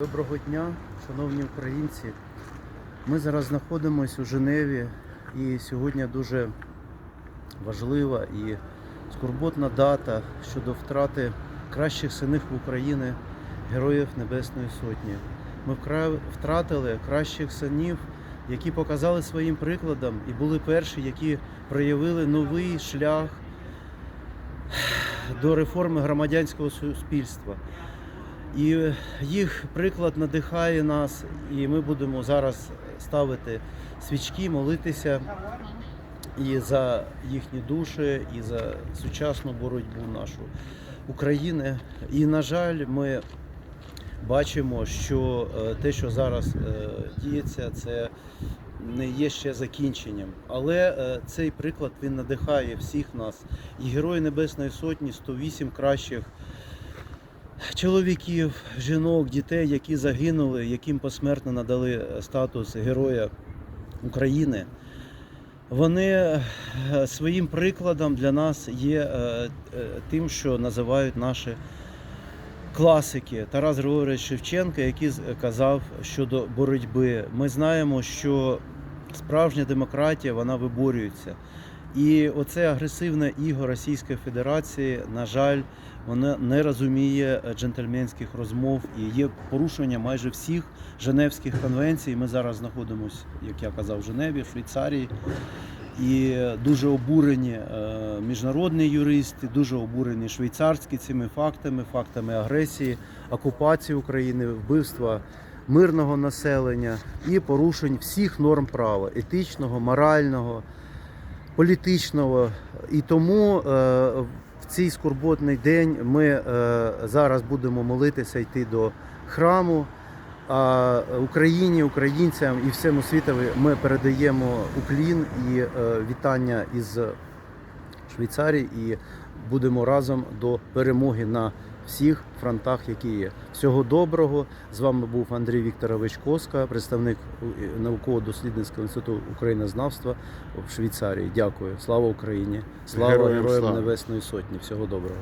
Доброго дня, шановні українці. Ми зараз знаходимося у Женеві і сьогодні дуже важлива і скорботна дата щодо втрати кращих синів України, героїв Небесної Сотні. Ми втратили кращих синів, які показали своїм прикладом і були перші, які проявили новий шлях до реформи громадянського суспільства. І їх приклад надихає нас, і ми будемо зараз ставити свічки, молитися і за їхні душі, і за сучасну боротьбу нашу України. І, на жаль, ми бачимо, що е, те, що зараз е, діється, це не є ще закінченням. Але е, цей приклад він надихає всіх нас. І Герої Небесної Сотні 108 кращих чоловіків, жінок, дітей, які загинули, яким посмертно надали статус Героя України. Вони е, своїм прикладом для нас є е, е, тим, що називають наші класики. Тарас Григорович Шевченко, який казав щодо боротьби. Ми знаємо, що справжня демократія вона виборюється. І оце агресивне іго Російської Федерації, на жаль, вона не розуміє е, джентльменських розмов і є порушення майже всіх Женевських конвенцій. Ми зараз знаходимося, як я казав, в Женеві, в Швейцарії. І дуже обурені е, міжнародні юристи, дуже обурені швейцарські цими фактами, фактами агресії, окупації України, вбивства мирного населення і порушень всіх норм права етичного, морального, політичного. І тому е, в цей скорботний день ми е, зараз будемо молитися йти до храму. А Україні, українцям і всьому світові ми передаємо уклін і е, вітання із Швейцарії і будемо разом до перемоги на всіх фронтах, які є. Всього доброго. З вами був Андрій Вікторович Коска, представник е, науково-дослідницького інституту українознавства в Швейцарії. Дякую. Слава Україні! Слава Героям Героям слава! Небесної Сотні! Всього доброго!